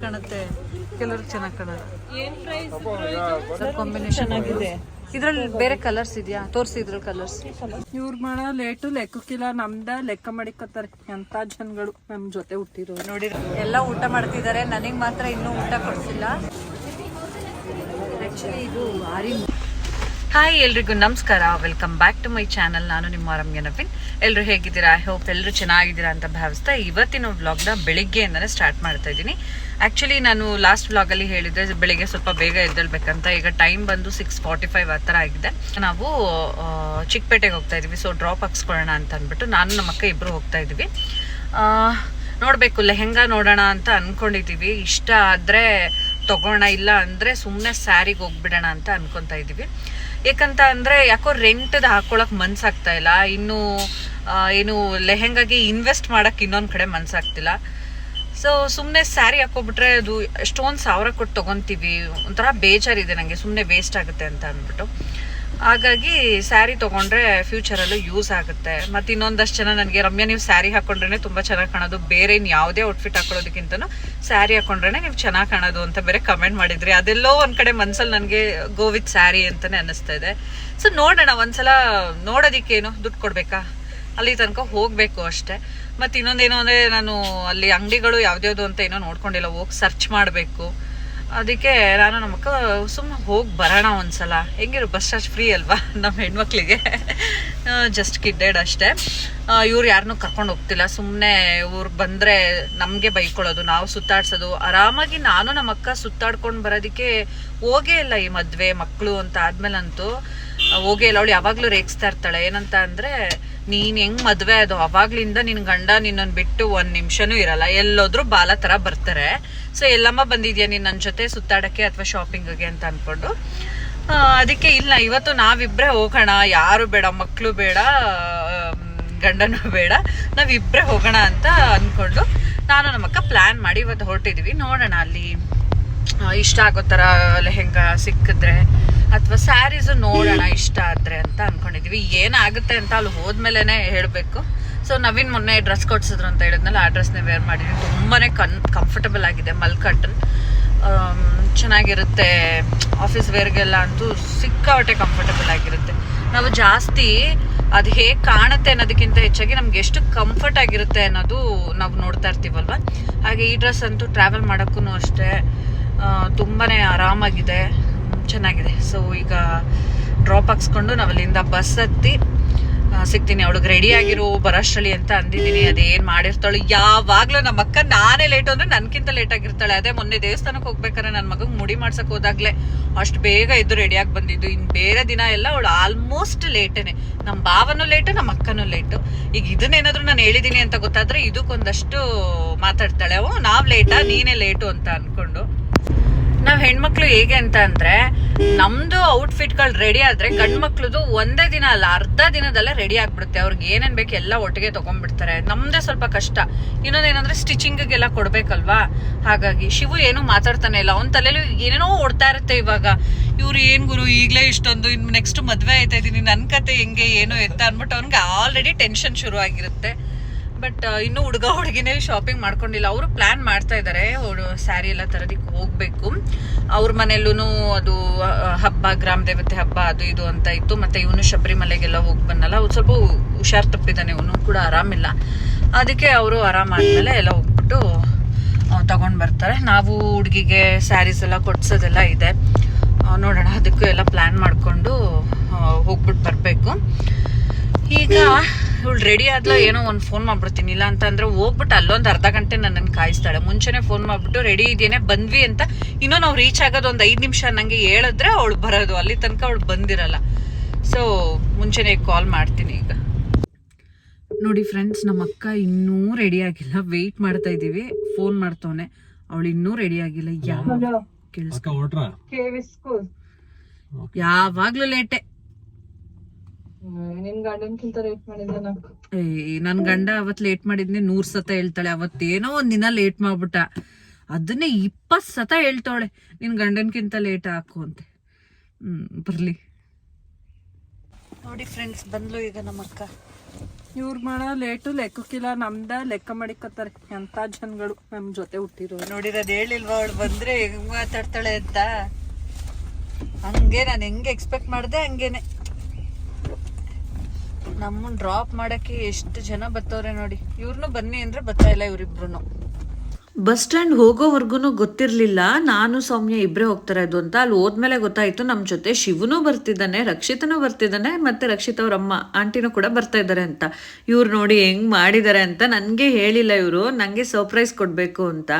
ಕಾಣುತ್ತೆ. ಕೆಲವ್ರಿಗೆ ಚೆನ್ನಾಗಿ ಕಾಣಲ್ಲ. ಏನ್ ಪ್ರೈಸ್ ಸರ್ ಕಾಂಬಿನೇಷನ್ ಆಗಿದೆ ಇದ್ರಲ್ಲಿ ಬೇರೆ ಕಲರ್ಸ್ ಇದೆಯಾ? ತೋರಿಸಿ ಇದ್ರಲ್ಲಿ ಕಲರ್ಸ್ ಇವ್ರ ಮಾಡೋ ಲೇಟು ಲೆಕ್ಕಕ್ಕಿಲ್ಲ ನಮ್ದ ಲೆಕ್ಕ ಮಾಡಿಕೊತಾರೆ ಎಂತ ಜನಗಳು ನಮ್ ಜೊತೆ ಹುಟ್ಟಿರೋರು. ನೋಡಿ ಎಲ್ಲ ಊಟ ಮಾಡ್ತಿದ್ದಾರೆ. ನನಗೆ ಮಾತ್ರ ಇನ್ನೂ ಊಟ ಕೊಡ್ಸಿಲ್ಲ. ಆಕ್ಚುಲಿ ಇದು ಆರಿ ಹಾಯ್ ಎಲ್ರಿಗೂ ನಮಸ್ಕಾರ. Welcome back to my channel ನಾನು ನಿಮ್ಮ ರಮ್ಯ ನವೀನ್. ಎಲ್ಲರೂ ಹೇಗಿದ್ದೀರಾ? ಐ ಹೋಪ್ ಎಲ್ಲರೂ ಚೆನ್ನಾಗಿದ್ದೀರಾ ಅಂತ ಭಾವಿಸ್ತಾ ಇವತ್ತಿನ ವ್ಲಾಗ್ನ ಬೆಳಿಗ್ಗೆಯಿಂದನೇ ಸ್ಟಾರ್ಟ್ ಮಾಡ್ತಾ ಇದ್ದೀನಿ. ಆ್ಯಕ್ಚುಲಿ ನಾನು ಲಾಸ್ಟ್ ವ್ಲಾಗಲ್ಲಿ ಹೇಳಿದ್ದೆ ಬೆಳಿಗ್ಗೆ ಸ್ವಲ್ಪ ಬೇಗ ಎದ್ದೇಳ್ಬೇಕಂತ ಈಗ ಟೈಮ್ ಬಂದು ಸಿಕ್ಸ್ ಫಾರ್ಟಿ ಫೈವ್ ಆ ಥರ ಆಗಿದೆ. ನಾವು ಚಿಕ್ಕಪೇಟೆಗೆ ಹೋಗ್ತಾ ಇದ್ದೀವಿ. ಸೊ ಡ್ರಾಪ್ ಹಾಕ್ಸ್ಕೊಳ್ಳೋಣ ಅಂತ ಅಂದ್ಬಿಟ್ಟು ನಾನು ನಮ್ಮ ಅಕ್ಕ ಇಬ್ಬರು ಹೋಗ್ತಾ ಇದ್ದೀವಿ. ನೋಡಬೇಕು, ಲೆಹೆಂಗಾ ನೋಡೋಣ ಅಂತ ಅಂದ್ಕೊಂಡಿದ್ದೀವಿ ಇಷ್ಟ ಆದರೆ ತಗೋಣ, ಇಲ್ಲ ಅಂದರೆ ಸುಮ್ಮನೆ ಸ್ಯಾರಿಗೆ ಹೋಗ್ಬಿಡೋಣ ಅಂತ ಅನ್ಕೊತಾ ಇದ್ದೀವಿ. ಯಾಕಂತ ಅಂದರೆ ಯಾಕೋ ರೆಂಟ್ದು ಹಾಕೊಳಕ್ ಮನ್ಸಾಗ್ತಾ ಇಲ್ಲ. ಇನ್ನು ಏನು ಲೆಹೆಂಗಾಗೆ ಇನ್ವೆಸ್ಟ್ ಮಾಡಕ್ಕೆ ಇನ್ನೊಂದು ಕಡೆ ಮನ್ಸಾಗ್ತಿಲ್ಲ. ಸೊ ಸುಮ್ಮನೆ ಸ್ಯಾರಿ ಹಾಕೋಬಿಟ್ರೆ ಅದು ಎಷ್ಟೊಂದು ಸಾವಿರ ಕೊಟ್ಟು ತೊಗೊತೀವಿ. ಒಂಥರ ಬೇಜಾರಿದೆ ನನಗೆ ಸುಮ್ಮನೆ ವೇಸ್ಟ್ ಆಗುತ್ತೆ ಅಂತ ಅಂದ್ಬಿಟ್ಟು. ಹಾಗಾಗಿ ಸ್ಯಾರಿ ತೊಗೊಂಡ್ರೆ ಫ್ಯೂಚರಲ್ಲೂ ಯೂಸ್ ಆಗುತ್ತೆ. ಮತ್ತು ಇನ್ನೊಂದಷ್ಟು ಜನ ನನಗೆ, ರಮ್ಯಾ ನೀವು ಸ್ಯಾರಿ ಹಾಕೊಂಡ್ರೆ ತುಂಬ ಚೆನ್ನಾಗಿ ಕಾಣೋದು. ಬೇರೆ ಇನ್ನು ಯಾವುದೇ ಔಟ್ಫಿಟ್ ಹಾಕೊಳ್ಳೋದಕ್ಕಿಂತನೂ ಸ್ಯಾರಿ ಹಾಕೊಂಡ್ರೆ ನೀವು ಚೆನ್ನಾಗಿ ಕಾಣೋದು ಅಂತ ಬೇರೆ ಕಮೆಂಟ್ ಮಾಡಿದ್ರಿ. ಅದೆಲ್ಲೋ ಒಂದು ಕಡೆ ಮನ್ಸಲ್ಲಿ ನನಗೆ ಗೋ ವಿತ್ ಸ್ಯಾರಿ ಅಂತಲೇ ಅನ್ನಿಸ್ತಾ ಇದೆ. ಸೊ ನೋಡೋಣ, ಒಂದ್ಸಲ ನೋಡೋದಕ್ಕೇನು? ದುಡ್ಡು ಕೊಡಬೇಕಾ? ಅಲ್ಲಿ ತನಕ ಹೋಗಬೇಕು ಅಷ್ಟೇ. ಮತ್ತು ಇನ್ನೊಂದೇನು ಅಂದರೆ ನಾನು ಅಲ್ಲಿ ಅಂಗಡಿಗಳು ಯಾವ್ದ್ಯಾವ್ದು ಅಂತ ಏನೋ ನೋಡ್ಕೊಂಡಿಲ್ಲ. ಹೋಗಿ ಸರ್ಚ್ ಮಾಡಬೇಕು. ಅದಕ್ಕೆ ನಾನು ನಮ್ಮಕ್ಕ ಸುಮ್ಮನೆ ಹೋಗಿ ಬರೋಣ ಒಂದ್ಸಲ. ಹೆಂಗಿರು ಬಸ್ ಚಾರ್ಜ್ ಫ್ರೀ ಅಲ್ವಾ? ನಮ್ಮ ಹೆಣ್ಮಕ್ಳಿಗೆ. ಜಸ್ಟ್ ಕಿಡ್ಡೆಡ್ ಅಷ್ಟೇ. ಇವ್ರು ಯಾರನ್ನೂ ಕರ್ಕೊಂಡು ಹೋಗ್ತಿಲ್ಲ. ಸುಮ್ಮನೆ ಇವ್ರು ಬಂದರೆ ನಮಗೆ ಬೈಕೊಳ್ಳೋದು, ನಾವು ಸುತ್ತಾಡ್ಸೋದು. ಆರಾಮಾಗಿ ನಾನು ನಮ್ಮ ಅಕ್ಕ ಸುತ್ತಾಡ್ಕೊಂಡು ಬರೋದಕ್ಕೆ ಹೋಗೇ ಇಲ್ಲ ಈ ಮದುವೆ ಮಕ್ಕಳು ಅಂತ ಆದ್ಮೇಲಂತೂ. ಹೋಗೇ ಇಲ್ಲ. ಅವಳು ಯಾವಾಗಲೂ ರೇಗಿಸ್ತಾ ಇರ್ತಾಳೆ. ಏನಂತ ಅಂದರೆ ನೀನು ಹೆಂಗ್ ಮದುವೆ ಅದು ಅವಾಗ್ಲಿಂದ ನಿನ್ನ ಗಂಡ ನಿನ್ನನ್ ಬಿಟ್ಟು ಒಂದ್ ನಿಮಿಷನೂ ಇರಲ್ಲ. ಎಲ್ಲೋದ್ರು ಬಾಲ ತರ ಬರ್ತಾರೆ. ಸೊ ಎಲ್ಲಮ್ಮ ಬಂದಿದ್ಯಾ ನೀನ್ ನನ್ ಜೊತೆ ಸುತ್ತಾಡಕ್ಕೆ ಅಥವಾ ಶಾಪಿಂಗಿಗೆ ಅಂತ ಅನ್ಕೊಂಡು? ಅದಕ್ಕೆ ಇಲ್ಲ, ಇವತ್ತು ನಾವಿಬ್ರೆ ಹೋಗೋಣ. ಯಾರು ಬೇಡ ಮಕ್ಕಳು ಬೇಡ ಗಂಡನೂ ಬೇಡ. ನಾವಿಬ್ರೆ ಹೋಗೋಣ ಅಂತ ಅನ್ಕೊಂಡು ನಾನು ನಮ್ಮಕ್ಕ ಪ್ಲ್ಯಾನ್ ಮಾಡಿ ಇವತ್ತು ಹೊರಟಿದ್ದೀವಿ ನೋಡೋಣ ಅಲ್ಲಿ ಇಷ್ಟ ಆಗೋ ಥರ ಲೆಹೆಂಗಾ ಸಿಕ್ಕಿದ್ರೆ ಅಥವಾ ಸ್ಯಾರೀಸ್ ನೋಡೋಣ ಇಷ್ಟ ಆದರೆ ಅಂತ ಅಂದ್ಕೊಂಡಿದ್ದೀವಿ ಏನಾಗುತ್ತೆ ಅಂತ ಅಲ್ಲಿ ಹೋದ್ಮೇಲೆ ಹೇಳಬೇಕು. ಸೊ ನವೀನ್ ಮೊನ್ನೆ ಡ್ರೆಸ್ ಕೊಡ್ಸಿದ್ರು ಅಂತ ಹೇಳಿದ್ನಲ್ಲ, ಆ ಡ್ರೆಸ್ನೇ ವೇರ್ ಮಾಡಿದ್ವಿ ತುಂಬಾ ಕನ್ ಕಂಫರ್ಟಬಲ್ ಆಗಿದೆ ಮಲ್ ಕಾಟನ್ ಚೆನ್ನಾಗಿರುತ್ತೆ. ಆಫೀಸ್ ವೇರ್ಗೆಲ್ಲ ಅಂತೂ ಸಿಕ್ಕಾಪಟ್ಟೆ ಕಂಫರ್ಟಬಲ್ ಆಗಿರುತ್ತೆ. ನಾವು ಜಾಸ್ತಿ ಅದು ಹೇಗೆ ಕಾಣುತ್ತೆ ಅನ್ನೋದಕ್ಕಿಂತ ಹೆಚ್ಚಾಗಿ ನಮ್ಗೆ ಎಷ್ಟು ಕಂಫರ್ಟ್ ಆಗಿರುತ್ತೆ ಅನ್ನೋದು ನಾವು ನೋಡ್ತಾ ಇರ್ತೀವಲ್ವ? ಹಾಗೆ ಈ ಡ್ರೆಸ್ ಅಂತೂ ಟ್ರಾವೆಲ್ ಮಾಡೋಕ್ಕೂ ಅಷ್ಟೇ. ತುಂಬಾ ಆರಾಮಾಗಿದೆ. ಚೆನ್ನಾಗಿದೆ. ಸೊ ಈಗ ಡ್ರಾಪ್ ಹಾಕ್ಸ್ಕೊಂಡು ನಾವು ಅಲ್ಲಿಂದ ಬಸ್ ಹತ್ತಿ ಸಿಗ್ತೀನಿ. ಅವಳಿಗೆ ರೆಡಿ ಆಗಿರೋ ಬರೋಷ್ಟರಲ್ಲಿ ಅಂತ ಅಂದಿದ್ದೀನಿ. ಅದೇನು ಮಾಡಿರ್ತಾಳು? ಯಾವಾಗಲೂ ನಮ್ಮ ಅಕ್ಕ ನಾನೇ ಲೇಟ್ ಅಂದರೆ ನನಗಿಂತ ಲೇಟ್ ಆಗಿರ್ತಾಳೆ. ಅದೇ ಮೊನ್ನೆ ದೇವಸ್ಥಾನಕ್ಕೆ ಹೋಗ್ಬೇಕಾದ್ರೆ ನನ್ನ ಮಗಂಗೆ ಮುಡಿ ಮಾಡ್ಸಕ್ಕೆ ಹೋದಾಗಲೇ ಅಷ್ಟು ಬೇಗ ಇದ್ದು ರೆಡಿಯಾಗಿ ಬಂದಿದ್ದು. ಇನ್ನು ಬೇರೆ ದಿನ ಎಲ್ಲ ಅವಳು ಆಲ್ಮೋಸ್ಟ್ ಲೇಟೇ ನಮ್ಮ ಭಾವನೂ ಲೇಟು ನಮ್ಮ ಅಕ್ಕನೂ ಲೇಟು ಈಗ ಇದನ್ನೇನಾದರೂ ನಾನು ಹೇಳಿದ್ದೀನಿ ಅಂತ ಗೊತ್ತಾದರೆ ಇದಕ್ಕೊಂದಷ್ಟು ಮಾತಾಡ್ತಾಳೆ. ಅವು ನಾವು ಲೇಟಾ ನೀನೇ ಲೇಟು ಅಂತ ಅನ್ಕೊಂಡು. ನಾವ್ ಹೆಣ್ಮಕ್ಳು ಹೇಗೆ ಅಂತ ಅಂದ್ರೆ, ನಮ್ದು ಔಟ್ಫಿಟ್ಗಳು ರೆಡಿ ಆದ್ರೆ ಗಂಡ್ ಮಕ್ಳದು ಒಂದೇ ದಿನ ಅಲ್ಲ, ಅರ್ಧ ದಿನದಲ್ಲೇ ರೆಡಿ ಆಗ್ಬಿಡುತ್ತೆ. ಅವ್ರಿಗೆ ಏನೇನ್ ಬೇಕು ಎಲ್ಲ ಒಟ್ಟಿಗೆ ತಗೊಂಡ್ಬಿಡ್ತಾರೆ. ನಮ್ದೇ ಸ್ವಲ್ಪ ಕಷ್ಟ. ಇನ್ನೊಂದೇನಂದ್ರೆ ಸ್ಟಿಚಿಂಗಿಗೆಲ್ಲ ಕೊಡ್ಬೇಕಲ್ವಾ? ಹಾಗಾಗಿ ಶಿವು ಏನು ಮಾತಾಡ್ತಾನೆ ಇಲ್ಲ. ಅವ್ನ ತಲೆಯಲ್ಲಿ ಏನೇನೋ ಓಡ್ತಾ ಇರುತ್ತೆ ಇವಾಗ. ಇವ್ರು ಏನ್ ಗುರು, ಈಗ್ಲೇ ಇಷ್ಟೊಂದು, ಇನ್ ನೆಕ್ಸ್ಟ್ ಮದ್ವೆ ಆಯ್ತಾ ಇದೀನಿ, ನನ್ ಕತೆ ಹೆಂಗೆ, ಏನು ಎತ್ತ ಅನ್ಬಿಟ್ಟು ಅವ್ನಿಗೆ ಆಲ್ರೆಡಿ ಟೆನ್ಷನ್ ಶುರು ಆಗಿರುತ್ತೆ ಬಟ್ ಇನ್ನು ಹುಡುಗ ಹುಡುಗಿನೇ ಶಾಪಿಂಗ್ ಮಾಡ್ಕೊಂಡಿಲ್ಲ. ಅವರು ಪ್ಲಾನ್ ಮಾಡ್ತಾ ಇದ್ದಾರೆ ಅವರು ಸ್ಯಾರಿ ಎಲ್ಲ ತರೋದಿಕ್ಕೆ ಹೋಗಬೇಕು. ಅವ್ರ ಮನೆಯಲ್ಲೂ ಅದು ಹಬ್ಬ, ಗ್ರಾಮ ದೇವತೆ ಹಬ್ಬ, ಅದು ಇದು ಅಂತ ಇತ್ತು. ಮತ್ತೆ ಇವನು ಶಬರಿಮಲೆಗೆಲ್ಲ ಹೋಗಿ ಬಂದಲ್ಲ. ಅವ್ರು ಸ್ವಲ್ಪ ಹುಷಾರ್ ತಪ್ಪಿದ್ದಾನೆ ಇವನು ಕೂಡ ಆರಾಮಿಲ್ಲ. ಅದಕ್ಕೆ ಅವರು ಆರಾಮಾದ್ಮೇಲೆ ಎಲ್ಲ ಹೋಗ್ಬಿಟ್ಟು ತಗೊಂಡು ಬರ್ತಾರೆ. ನಾವು ಹುಡುಗಿಗೆ ಸ್ಯಾರೀಸ್ ಎಲ್ಲ ಕೊಡ್ಸೋದೆಲ್ಲ ಇದೆ. ನೋಡೋಣ. ಅದಕ್ಕೂ ಎಲ್ಲ ಪ್ಲಾನ್ ಮಾಡಿಕೊಂಡು ಹೋಗ್ಬಿಟ್ಟು ಬರಬೇಕು. ಈಗ ಇವಳು ರೆಡಿ ಆದ್ಲ ಏನೋ ಒಂದು ಫೋನ್ ಮಾಡ್ಬಿಡ್ತೀನಿ. ಇಲ್ಲ ಅಂತಂದ್ರೆ ಹೋಗ್ಬಿಟ್ಟು ಅಲ್ಲೊಂದು ಅರ್ಧ ಗಂಟೆ ನನ್ನ ಕಾಯಿಸ್ತಾಳೆ. ಮುಂಚೆನೆ ಫೋನ್ ಮಾಡ್ಬಿಟ್ಟು ರೆಡಿ ಇದೆಯೇನೆ ಬಂದ್ವಿ ಅಂತ. ಇನ್ನೂ ನಾವು ರೀಚ್ ಆಗೋದು ಒಂದು ಐದು ನಿಮಿಷ ನಂಗೆ ಹೇಳಿದ್ರೆ ಅವಳು ಬರೋದು. ಅಲ್ಲಿ ತನಕ ಅವಳು ಬಂದಿರಲ್ಲ. ಸೊ ಮುಂಚೆನೆ ಕಾಲ್ ಮಾಡ್ತೀನಿ ಈಗ. ನೋಡಿ ಫ್ರೆಂಡ್ಸ್ ನಮ್ಮ ಅಕ್ಕ ಇನ್ನೂ ರೆಡಿ ಆಗಿಲ್ಲ. ವೆಯ್ಟ್ ಮಾಡ್ತಾ ಇದ್ದೀವಿ. ಫೋನ್ ಮಾಡ್ತವನೆ. ಅವಳು ಇನ್ನೂ ರೆಡಿ ಆಗಿಲ್ಲ. ಯಾವಾಗ್ಲೂ ಲೇಟೆ ನಿನ್ ಗಂಡನ್ಕಿಂತ ರೇಟ್ ನಾನು? ಏ ನನ್ ಗಂಡ ಅವತ್ ಲೇಟ್ ಮಾಡಿದ್ನೆ ನೂರ್ ಸತ ಹೇಳ್ತಾಳೆ. ಅವತ್ತೇನೋ ಒಂದ್ ದಿನ ಲೇಟ್ ಮಾಡ್ಬಿಟ್ಟ. ಅದನ್ನೇ ಇಪ್ಪತ್ ಸತ ಹೇಳ್ತಾಳೆ ನಿನ್ ಗಂಡನ್ಕಿಂತ ಲೇಟ್ ಹಾಕು ಅಂತ. ಹ್ಮ್ ಬರ್ಲಿ. ನೋಡಿ ಫ್ರೆಂಡ್ಸ್ ಬಂದ್ಲು ಈಗ ನಮ್ಮ ಅಕ್ಕ. ಇವ್ರು ಮಾಡೋ ಲೇಟು ಲೆಕ್ಕಕ್ಕಿಲ್ಲ ನಮ್ದ ಲೆಕ್ಕ ಮಾಡಿಕೊತಾರೆ ಎಂತ ಜನಗಳು ನಮ್ ಜೊತೆ ಹುಟ್ಟಿರೋರು. ನೋಡಿರೋದು ಹೇಳಿಲ್ವಾ ಅವಳು ಬಂದ್ರೆ ಹೆಂಗ್ ಮಾತಾಡ್ತಾಳೆ ಅಂತ? ಹಂಗೆ ನಾನು ಹೆಂಗೆ ಎಕ್ಸ್ಪೆಕ್ಟ್ ಮಾಡ್ದೆ ಹಂಗೇನೆ. ನಮ್ಮನ್ನ ಡ್ರಾಪ್ ಮಾಡಕ್ಕೆ ಎಷ್ಟು ಜನ ಬರ್ತವ್ರೆ ನೋಡಿ. ಇವ್ರನ್ನು ಬನ್ನಿ ಅಂದ್ರೆ ಬರ್ತಾ ಇಲ್ಲ ಇವ್ರಿಬ್ರು ಬಸ್ ಸ್ಟ್ಯಾಂಡ್ ಹೋಗೋವರೆಗೂ ಗೊತ್ತಿರಲಿಲ್ಲ. ನಾನು, ಸೌಮ್ಯ ಇಬ್ಬರೇ ಹೋಗ್ತಾರೆ ಅದು ಅಂತ. ಅಲ್ಲಿ ಹೋದ್ಮೇಲೆ ಗೊತ್ತಾಯ್ತು ನಮ್ಮ ಜೊತೆ ಶಿವನು ಬರ್ತಿದ್ದಾನೆ, ರಕ್ಷಿತನೂ ಬರ್ತಿದ್ದಾನೆ ಮತ್ತೆ ರಕ್ಷಿತ ಅವ್ರ ಅಮ್ಮ, ಆಂಟಿನೂ ಕೂಡ ಬರ್ತಾ ಇದ್ದಾರೆ ಅಂತ. ಇವ್ರು ನೋಡಿ ಹೆಂಗ್ ಮಾಡಿದ್ದಾರೆ ಅಂತ ನನಗೆ ಹೇಳಿಲ್ಲ ಇವರು. ನನಗೆ ಸರ್ಪ್ರೈಸ್ ಕೊಡಬೇಕು ಅಂತ.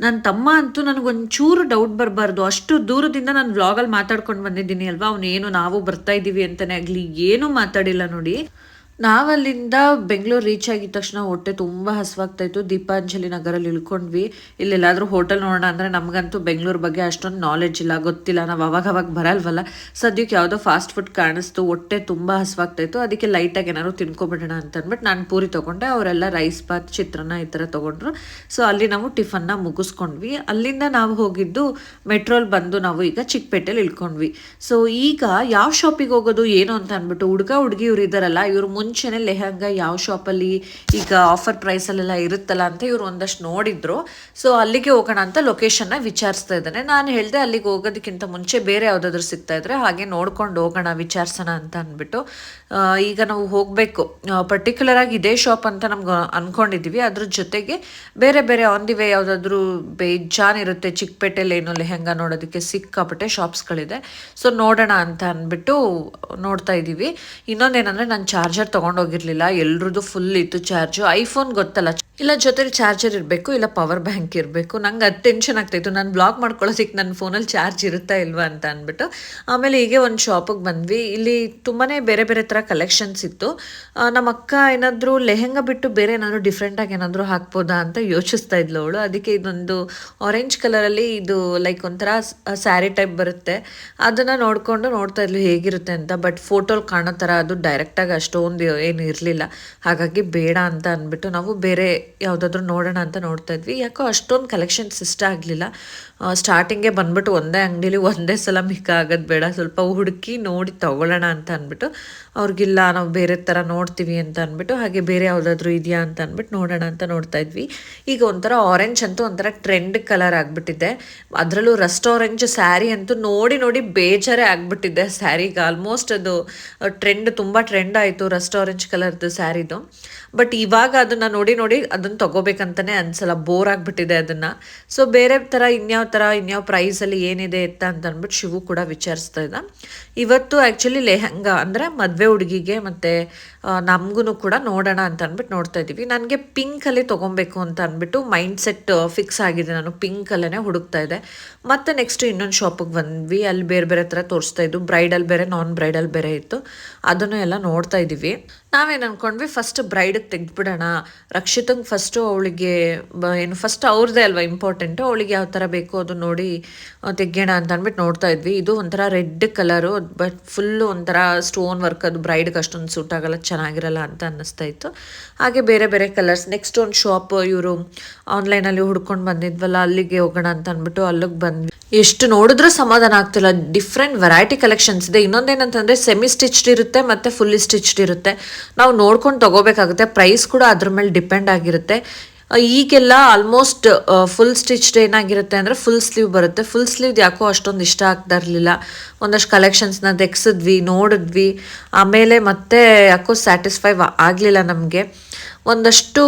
ನನ್ನ ತಮ್ಮ ಅಂತೂ ನನಗೊಂಚೂರು ಡೌಟ್ ಬರಬಾರ್ದು. ಅಷ್ಟು ದೂರದಿಂದ ನಾನು ವ್ಲಾಗಲ್ಲಿ ಮಾತಾಡ್ಕೊಂಡು ಬಂದಿದ್ದೀನಿ ಅಲ್ವಾ? ಅವನೇನು, ನಾವು ಬರ್ತಾ ಇದ್ದೀವಿ ಅಂತಲೇ ಆಗಲಿ, ಏನೂ ಮಾತಾಡಿಲ್ಲ ನೋಡಿ. ನಾವಲ್ಲಿಂದ ಬೆಂಗಳೂರು ರೀಚ್ ಆಗಿದ ತಕ್ಷಣ ಹೊಟ್ಟೆ ತುಂಬ ಹಸುವಾಗ್ತಾ ಇತ್ತು. ದೀಪಾಂಜಲಿ ನಗರಲ್ಲಿ ಇಳ್ಕೊಂಡ್ವಿ. ಇಲ್ಲೆಲ್ಲಾದರೂ ಹೋಟೆಲ್ ನೋಡೋಣ ಅಂದರೆ ನಮಗಂತೂ ಬೆಂಗಳೂರು ಬಗ್ಗೆ ಅಷ್ಟೊಂದು ನಾಲೆಡ್ಜ್ ಇಲ್ಲ, ಗೊತ್ತಿಲ್ಲ. ನಾವು ಅವಾಗ ಅವಾಗ ಬರಲ್ವಲ್ಲ. ಸದ್ಯಕ್ಕೆ ಯಾವುದೋ ಫಾಸ್ಟ್ ಫುಡ್ ಕಾಣಿಸ್ತು, ಹೊಟ್ಟೆ ತುಂಬ ಹಸುವಾಗ್ತಾ ಇತ್ತು. ಅದಕ್ಕೆ ಲೈಟಾಗಿ ಏನಾದ್ರು ತಿನ್ಕೊಬಿಡೋಣ ಅಂತ ಅಂದ್ಬಿಟ್ಟು ನಾನು ಪೂರಿ ತೊಗೊಂಡೆ. ಅವರೆಲ್ಲ ರೈಸ್ ಬಾತ್ ಚಿತ್ರಾನ್ನ ಈ ಥರ ತೊಗೊಂಡ್ರು. ಸೊ ಅಲ್ಲಿ ನಾವು ಟಿಫನ್ನ ಮುಗಿಸ್ಕೊಂಡ್ವಿ. ಅಲ್ಲಿಂದ ನಾವು ಹೋಗಿದ್ದು ಮೆಟ್ರೋಲ್ ಬಂದು ನಾವು ಈಗ ಚಿಕ್ಕಪೇಟೆಲಿ ಇಳ್ಕೊಂಡ್ವಿ. ಸೊ ಈಗ ಯಾವ ಶಾಪಿಗೆ ಹೋಗೋದು, ಏನು ಅಂತ ಅಂದ್ಬಿಟ್ಟು ಹುಡುಗ, ಹುಡುಗಿ ಇವ್ರು ಇದ್ದಾರಲ್ಲ ಇವ್ರು ಮುಂಚೆನೆ ಲೆಹಂಗ ಯಾವ ಶಾಪಲ್ಲಿ ಈಗ ಆಫರ್ ಪ್ರೈಸಲ್ಲೆಲ್ಲ ಇರುತ್ತಲ್ಲ ಅಂತ ಇವರು ಒಂದಷ್ಟು ನೋಡಿದ್ರು. ಸೊ ಅಲ್ಲಿಗೆ ಹೋಗೋಣ ಅಂತ ಲೊಕೇಶನ್ನ ವಿಚಾರಿಸ್ತಾ ಇದ್ದಾನೆ. ನಾನು ಹೇಳಿದೆ ಅಲ್ಲಿಗೆ ಹೋಗೋದಕ್ಕಿಂತ ಮುಂಚೆ ಬೇರೆ ಯಾವುದಾದ್ರು ಸಿಗ್ತಾ ಇದ್ರೆ ಹಾಗೆ ನೋಡ್ಕೊಂಡು ಹೋಗೋಣ, ವಿಚಾರಿಸೋಣ ಅಂತ ಅಂದ್ಬಿಟ್ಟು. ಈಗ ನಾವು ಹೋಗಬೇಕು. ಪರ್ಟಿಕ್ಯುಲರ್ ಆಗಿ ಇದೇ ಶಾಪ್ ಅಂತ ನಮ್ಗೆ ಅನ್ಕೊಂಡಿದ್ದೀವಿ ಅದ್ರ ಜೊತೆಗೆ ಬೇರೆ ಬೇರೆ ಆನ್ ದಿ ವೇ ಯಾವುದಾದ್ರೂ ಬೇಜಾನ್ ಇರುತ್ತೆ, ಚಿಕ್ಕಪೇಟೆಲಿ ಏನು ಲೆಹಂಗ ನೋಡೋದಕ್ಕೆ ಸಿಕ್ಕಾಪಟ್ಟೆ ಶಾಪ್ಸ್ಗಳಿದೆ ಸೊ ನೋಡೋಣ ಅಂತ ಅಂದ್ಬಿಟ್ಟು ನೋಡ್ತಾ ಇದ್ದೀವಿ ಇನ್ನೊಂದೇನಂದ್ರೆ, ನಾನು ಚಾರ್ಜರ್ ತೊಗೊಂಡೋಗಿರ್ಲಿಲ್ಲ, ಎಲ್ರದ್ದು ಫುಲ್ ಇತ್ತು ಚಾರ್ಜು ಐಫೋನ್ ಗೊತ್ತಲ್ಲ, ಇಲ್ಲ ಜೊತೆಲಿ ಚಾರ್ಜರ್ ಇರಬೇಕು, ಇಲ್ಲ ಪವರ್ ಬ್ಯಾಂಕ್ ಇರಬೇಕು. ನಂಗೆ ಅದು ಟೆನ್ಷನ್ ಆಗ್ತಾಯಿತ್ತು ನಾನು ಬ್ಲಾಗ್ ಮಾಡ್ಕೊಳ್ಳೋದಕ್ಕೆ ನನ್ನ ಫೋನಲ್ಲಿ ಚಾರ್ಜ್ ಇರುತ್ತಾ ಇಲ್ವಾ ಅಂತ ಅಂದ್ಬಿಟ್ಟು. ಆಮೇಲೆ ಹೀಗೆ ಒಂದು ಶಾಪಿಗೆ ಬಂದ್ವಿ. ಇಲ್ಲಿ ತುಂಬಾ ಬೇರೆ ಬೇರೆ ಥರ ಕಲೆಕ್ಷನ್ಸ್ ಇತ್ತು. ನಮ್ಮ ಅಕ್ಕ ಏನಾದರೂ ಲೆಹೆಂಗ ಬಿಟ್ಟು ಬೇರೆ ಏನಾದರೂ ಡಿಫ್ರೆಂಟಾಗಿ ಏನಾದರೂ ಹಾಕ್ಬೋದಾ ಅಂತ ಯೋಚಿಸ್ತಾ ಇದ್ಲು ಅವಳು. ಅದಕ್ಕೆ ಇದೊಂದು ಆರೆಂಜ್ ಕಲರಲ್ಲಿ ಇದು ಲೈಕ್ ಒಂಥರ ಸ್ಯಾರಿ ಟೈಪ್ ಬರುತ್ತೆ. ಅದನ್ನು ನೋಡಿಕೊಂಡು ನೋಡ್ತಾ ಇದ್ಲು ಹೇಗಿರುತ್ತೆ ಅಂತ. ಬಟ್ ಫೋಟೋಲ್ ಕಾಣೋ ಥರ ಅದು ಡೈರೆಕ್ಟಾಗಿ ಅಷ್ಟೊಂದು ಏನು ಇರಲಿಲ್ಲ. ಹಾಗಾಗಿ ಬೇಡ ಅಂತ ಅಂದ್ಬಿಟ್ಟು ನಾವು ಬೇರೆ ಯಾವುದಾದ್ರೂ ನೋಡೋಣ ಅಂತ ನೋಡ್ತಾ ಇದ್ವಿ. ಯಾಕೋ ಅಷ್ಟೊಂದು ಕಲೆಕ್ಷನ್ಸ್ ಇಷ್ಟ ಆಗಲಿಲ್ಲ. ಸ್ಟಾರ್ಟಿಂಗೇ ಬಂದ್ಬಿಟ್ಟು ಒಂದೇ ಅಂಗಡಿಲಿ ಒಂದೇ ಸಲ ಮಿಕ್ಕ ಆಗೋದು ಬೇಡ. ಸ್ವಲ್ಪ ಹುಡುಕಿ ನೋಡಿ ತಗೊಳ್ಳೋಣ ಅಂತ ಅಂದ್ಬಿಟ್ಟು ಅವ್ರಿಗಿಲ್ಲ, ನಾವು ಬೇರೆ ಥರ ನೋಡ್ತೀವಿ ಅಂತ ಅಂದ್ಬಿಟ್ಟು, ಹಾಗೆ ಬೇರೆ ಯಾವುದಾದ್ರೂ ಇದೆಯಾ ಅಂತ ಅಂದ್ಬಿಟ್ಟು ನೋಡೋಣ ಅಂತ ನೋಡ್ತಾ ಇದ್ವಿ. ಈಗ ಒಂಥರ ಆರೆಂಜ್ ಅಂತೂ ಒಂಥರ ಟ್ರೆಂಡ್ ಕಲರ್ ಆಗಿಬಿಟ್ಟಿದೆ. ಅದರಲ್ಲೂ ರಸ್ಟ್ ಆರೆಂಜ್ ಸ್ಯಾರಿ ಅಂತೂ ನೋಡಿ ನೋಡಿ ಬೇಜಾರೇ ಆಗಿಬಿಟ್ಟಿದೆ. ಸ್ಯಾರಿಗೆ ಆಲ್ಮೋಸ್ಟ್ ಅದು ಟ್ರೆಂಡ್ ತುಂಬ ಟ್ರೆಂಡ್ ಆಯಿತು. ರಸ್ಟ್ ಆರೆಂಜ್ ಕಲರ್ದು ಸ್ಯಾರಿದು. ಬಟ್ ಇವಾಗ ಅದನ್ನು ನೋಡಿ ನೋಡಿ ಅದನ್ನು ತೊಗೋಬೇಕಂತಲೇ ಅನ್ಸಲ್ಲ ಬೋರ್ ಆಗಿಬಿಟ್ಟಿದೆ ಅದನ್ನು. ಸೊ ಬೇರೆ ಥರ ಇನ್ಯಾವ ಥರ ಇನ್ಯಾವ ಪ್ರೈಸಲ್ಲಿ ಏನಿದೆ ಎತ್ತ ಅಂತ ಅಂದ್ಬಿಟ್ಟು ಶಿವು ಕೂಡ ವಿಚಾರಿಸ್ತಾ ಇದ್ದ. ಇವತ್ತು ಆ್ಯಕ್ಚುಲಿ ಲೆಹಂಗ ಅಂದರೆ ಮದುವೆ ಹುಡುಗಿಗೆ ಮತ್ತು ನಮಗೂ ಕೂಡ ನೋಡೋಣ ಅಂತ ಅಂದ್ಬಿಟ್ಟು ನೋಡ್ತಾ ಇದ್ದೀವಿ. ನನಗೆ ಪಿಂಕಲ್ಲಿ ತೊಗೊಬೇಕು ಅಂತ ಅಂದ್ಬಿಟ್ಟು ಮೈಂಡ್ ಸೆಟ್ ಫಿಕ್ಸ್ ಆಗಿದೆ. ನಾನು ಪಿಂಕಲ್ಲೇ ಹುಡುಕ್ತಾ ಇದ್ದೆ. ಮತ್ತು ನೆಕ್ಸ್ಟ್ ಇನ್ನೊಂದು ಶಾಪಿಗೆ ಬಂದ್ವಿ. ಅಲ್ಲಿ ಬೇರೆ ಬೇರೆ ಥರ ತೋರಿಸ್ತಾ ಇದ್ದು ಬ್ರೈಡಲ್ ಬೇರೆ ನಾನ್ ಬ್ರೈಡಲ್ ಬೇರೆ ಇತ್ತು. ಅದನ್ನು ಎಲ್ಲ ನೋಡ್ತಾ ಇದ್ದೀವಿ. ನಾವೇನು ಅಂದ್ಕೊಂಡ್ವಿ ಫಸ್ಟ್ ಬ್ರೈಡಿಗೆ ತೆಗೆದ್ಬಿಡೋಣ. ರಕ್ಷಿತಂಗೆ ಫಸ್ಟು ಅವಳಿಗೆ ಏನು ಫಸ್ಟ್ ಅವ್ರದ್ದೇ ಅಲ್ವಾ ಇಂಪಾರ್ಟೆಂಟು ಅವಳಿಗೆ ಯಾವ ಥರ ಬೇಕು ಅದು ನೋಡಿ ತೆಗಿಯೋಣ ತೆಗ್ಯೋಣ ಅಂತ ಅಂದ್ಬಿಟ್ಟು ನೋಡ್ತಾ ಇದ್ವಿ. ಇದು ಒಂಥರ ರೆಡ್ ಕಲರು ಬಟ್ ಫುಲ್ಲು ಒಂಥರ ಸ್ಟೋನ್ ವರ್ಕ್ ಅದು ಬ್ರೈಡ್ಗೆ ಅಷ್ಟೊಂದು ಸೂಟ್ ಆಗಲ್ಲ. ಚೆನ್ನಾಗಿರಲ್ಲ ಅಂತ ಅನ್ನಿಸ್ತಾ ಇತ್ತು. ಹಾಗೆ ಬೇರೆ ಬೇರೆ ಕಲರ್ಸ್ ನೆಕ್ಸ್ಟ್ ಒಂದು ಶಾಪ್ ಇವರು ಆನ್ಲೈನಲ್ಲಿ ಹುಡ್ಕೊಂಡು ಬಂದಿದ್ವಲ್ಲ, ಅಲ್ಲಿಗೆ ಹೋಗೋಣ ಅಂತ ಅಂದ್ಬಿಟ್ಟು ಅಲ್ಲಿಗೆ ಬಂದ್ವಿ. ಎಷ್ಟು ನೋಡಿದ್ರೂ ಸಮಾಧಾನ ಆಗ್ತಿಲ್ಲ. ಡಿಫ್ರೆಂಟ್ ವೆರೈಟಿ ಕಲೆಕ್ಷನ್ಸ್ ಇದೆ. ಇನ್ನೊಂದೇನಂತಂದರೆ ಸೆಮಿ ಸ್ಟಿಚ್ಡ್ ಇರುತ್ತೆ ಮತ್ತು ಫುಲ್ಲಿ ಸ್ಟಿಚ್ಡ್ ಇರುತ್ತೆ. ನಾವು ನೋಡ್ಕೊಂಡು ತಗೋಬೇಕಾಗುತ್ತೆ. ಪ್ರೈಸ್ ಕೂಡ ಅದ್ರ ಮೇಲೆ ಡಿಪೆಂಡ್ ಆಗಿರುತ್ತೆ. ಈಗೆಲ್ಲ ಆಲ್ಮೋಸ್ಟ್ ಫುಲ್ ಸ್ಟಿಚ್ಡ್ ಏನಾಗಿರುತ್ತೆ ಅಂದರೆ ಫುಲ್ ಸ್ಲೀವ್ ಬರುತ್ತೆ. ಫುಲ್ ಸ್ಲೀವ್ ಯಾಕೋ ಅಷ್ಟೊಂದು ಇಷ್ಟ ಆಗ್ತಾ ಇರಲಿಲ್ಲ. ಒಂದಷ್ಟು ಕಲೆಕ್ಷನ್ಸ್ನ ತೆಗ್ಸಿದ್ವಿ, ನೋಡಿದ್ವಿ. ಆಮೇಲೆ ಮತ್ತೆ ಯಾಕೋ ಸ್ಯಾಟಿಸ್ಫೈ ಆಗಲಿಲ್ಲ ನಮಗೆ. ಒಂದಷ್ಟು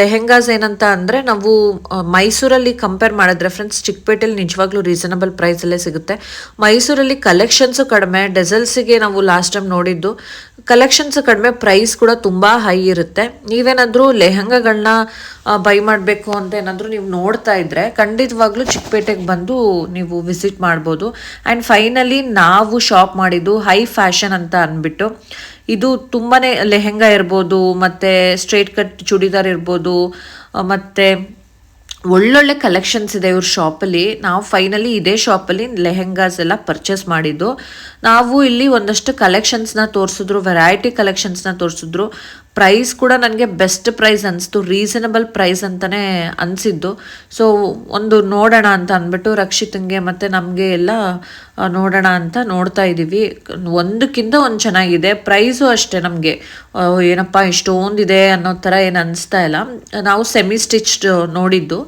ಲೆಹೆಂಗಾಸ್ ಏನಂತ ಅಂದರೆ ನಾವು ಮೈಸೂರಲ್ಲಿ ಕಂಪೇರ್ ಮಾಡಿದ್ರೆ ಫ್ರೆಂಡ್ಸ್ ಚಿಕ್ಕಪೇಟೆಲಿ ನಿಜವಾಗ್ಲೂ ರೀಸನಬಲ್ ಪ್ರೈಸಲ್ಲೇ ಸಿಗುತ್ತೆ. ಮೈಸೂರಲ್ಲಿ ಕಲೆಕ್ಷನ್ಸು ಕಡಿಮೆ ಡೆಸಲ್ಸಿಗೆ ನಾವು ಲಾಸ್ಟ್ ಟೈಮ್ ನೋಡಿದ್ದು ಕಲೆಕ್ಷನ್ಸ್ ಕಡಿಮೆ ಪ್ರೈಸ್ ಕೂಡ ತುಂಬ ಹೈ ಇರುತ್ತೆ. ನೀವೇನಾದರೂ ಲೆಹೆಂಗಾಗಳನ್ನ ಬೈ ಮಾಡಬೇಕು ಅಂತ ಏನಾದರೂ ನೀವು ನೋಡ್ತಾ ಇದ್ರೆ ಖಂಡಿತವಾಗ್ಲೂ ಚಿಕ್ಕಪೇಟೆಗೆ ಬಂದು ನೀವು ವಿಸಿಟ್ ಮಾಡ್ಬೋದು. ಆ್ಯಂಡ್ ಫೈನಲಿ ನಾವು ಶಾಪ್ ಮಾಡಿದ್ದು ಹೈ ಫ್ಯಾಷನ್ ಅಂತ ಅಂದ್ಬಿಟ್ಟು ಇದು ತುಂಬಾ ಲೆಹೆಂಗಾ ಇರ್ಬೋದು, ಮತ್ತು ಸ್ಟ್ರೇಟ್ ಕಟ್ ಚೂಡಿದಾರ್ ಇರ್ಬೋದು ಮತ್ತು ಒಳ್ಳೊಳ್ಳೆ ಕಲೆಕ್ಷನ್ಸ್ ಇದೆ ಇವ್ರ ಶಾಪಲ್ಲಿ ನಾವು ಫೈನಲಿ ಇದೇ ಶಾಪಲ್ಲಿ ಲೆಹೆಂಗಾಸ್ ಎಲ್ಲ ಪರ್ಚೇಸ್ ಮಾಡಿದ್ದು. ನಾವು ಇಲ್ಲಿ ಒಂದಷ್ಟು ಕಲೆಕ್ಷನ್ಸ್ನ ತೋರಿಸಿದ್ರು ವೆರೈಟಿ ಕಲೆಕ್ಷನ್ಸ್ನ ತೋರಿಸಿದ್ರು. ಪ್ರೈಸ್ ಕೂಡ ನನಗೆ ಬೆಸ್ಟ್ ಪ್ರೈಸ್ ಅನಿಸ್ತು ರೀಸನಬಲ್ ಪ್ರೈಸ್ ಅಂತಲೇ ಅನಿಸಿದ್ದು. ಸೊ ಒಂದು ನೋಡೋಣ ಅಂತ ಅಂದ್ಬಿಟ್ಟು ರಕ್ಷಿತಂಗೆ ಮತ್ತು ನಮಗೆ ಎಲ್ಲ ನೋಡೋಣ ಅಂತ ನೋಡ್ತಾ ಇದ್ದೀವಿ ಒಂದಕ್ಕಿಂತ ಒಂದು ಚೆನ್ನಾಗಿದೆ. ಪ್ರೈಸು ಅಷ್ಟೇ ನಮಗೆ. ಏನಪ್ಪ ಇಷ್ಟೊಂದಿದೆ ಅನ್ನೋ ಥರ ಏನು ಅನಿಸ್ತಾ ಇಲ್ಲ. ನಾವು ಸೆಮಿ ಸ್ಟಿಚ್ಡ್ ನೋಡಿದ್ದು.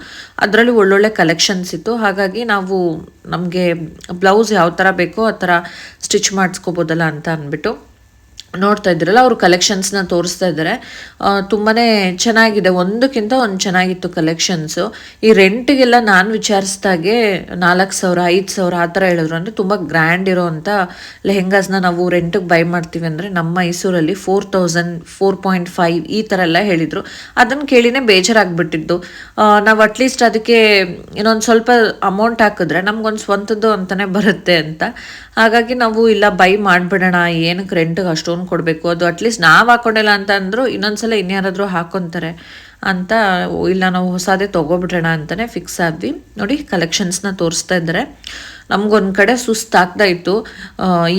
ಅದರಲ್ಲಿ ಒಳ್ಳೊಳ್ಳೆ ಕಲೆಕ್ಷನ್ಸ್ ಇತ್ತು. ಹಾಗಾಗಿ ನಾವು ನಮಗೆ ಬ್ಲೌಸ್ ಯಾವ ಥರ ಬೇಕೋ ಆ ಥರ ಸ್ಟಿಚ್ ಮಾಡಿಸ್ಕೋಬೋದಲ್ಲ ಅಂತ ಅಂದ್ಬಿಟ್ಟು. ನೋಡ್ತಾ ಇದ್ರಲ್ಲ, ಅವರು ಕಲೆಕ್ಷನ್ಸ್ನ ತೋರಿಸ್ತಾ ಇದ್ದಾರೆ ತುಂಬಾ ಚೆನ್ನಾಗಿದೆ. ಒಂದಕ್ಕಿಂತ ಒಂದು ಚೆನ್ನಾಗಿತ್ತು ಕಲೆಕ್ಷನ್ಸು ಈ ರೆಂಟಿಗೆಲ್ಲ ನಾನು ವಿಚಾರಿಸ್ದಾಗೆ ನಾಲ್ಕು ಸಾವಿರ, ಐದು ಸಾವಿರ ಆ ಥರ ಹೇಳಿದ್ರು. ಅಂದರೆ ತುಂಬ ಗ್ರ್ಯಾಂಡ್ ಇರೋವಂಥ ಲೆಹೆಂಗಾಸ್ನ ನಾವು ರೆಂಟಿಗೆ ಬೈ ಮಾಡ್ತೀವಿ ಅಂದರೆ ನಮ್ಮ ಮೈಸೂರಲ್ಲಿ four thousand four point five ಈ ಥರ ಎಲ್ಲ ಹೇಳಿದರು. ಅದನ್ನು ಕೇಳಿನೇ ಬೇಜಾರಾಗ್ಬಿಟ್ಟಿದ್ದು. ನಾವು ಅಟ್ಲೀಸ್ಟ್ ಅದಕ್ಕೆ ಇನ್ನೊಂದು ಸ್ವಲ್ಪ ಅಮೌಂಟ್ ಹಾಕಿದ್ರೆ ನಮ್ಗೊಂದು ಸ್ವಂತದ್ದು ಅಂತಲೇ ಬರುತ್ತೆ ಅಂತ. ಹಾಗಾಗಿ ನಾವು ಇಲ್ಲ ಬೈ ಮಾಡಿಬಿಡೋಣ, ಏನಕ್ಕೆ ರೆಂಟಿಗೆ ಅಷ್ಟೊಂದು ಕೊಡಬೇಕು. ಅದು ಅಟ್ಲೀಸ್ಟ್ ನಾವು ಹಾಕೊಂಡಿಲ್ಲ ಅಂತ ಅಂದರೂ ಇನ್ನೊಂದ್ಸಲ ಇನ್ಯಾರಾದರೂ ಹಾಕೊತಾರೆ ಅಂತ ಇಲ್ಲ ನಾವು ಹೊಸದೇ ತೊಗೊಬಿಡೋಣ ಅಂತಲೇ ಫಿಕ್ಸ್ ಆದ್ವಿ. ನೋಡಿ ಕಲೆಕ್ಷನ್ಸ್ನ ತೋರಿಸ್ತಾ ಇದ್ದಾರೆ. ನಮ್ಗೊಂದು ಕಡೆ ಸುಸ್ತಾಗ್ತಾ ಇತ್ತು.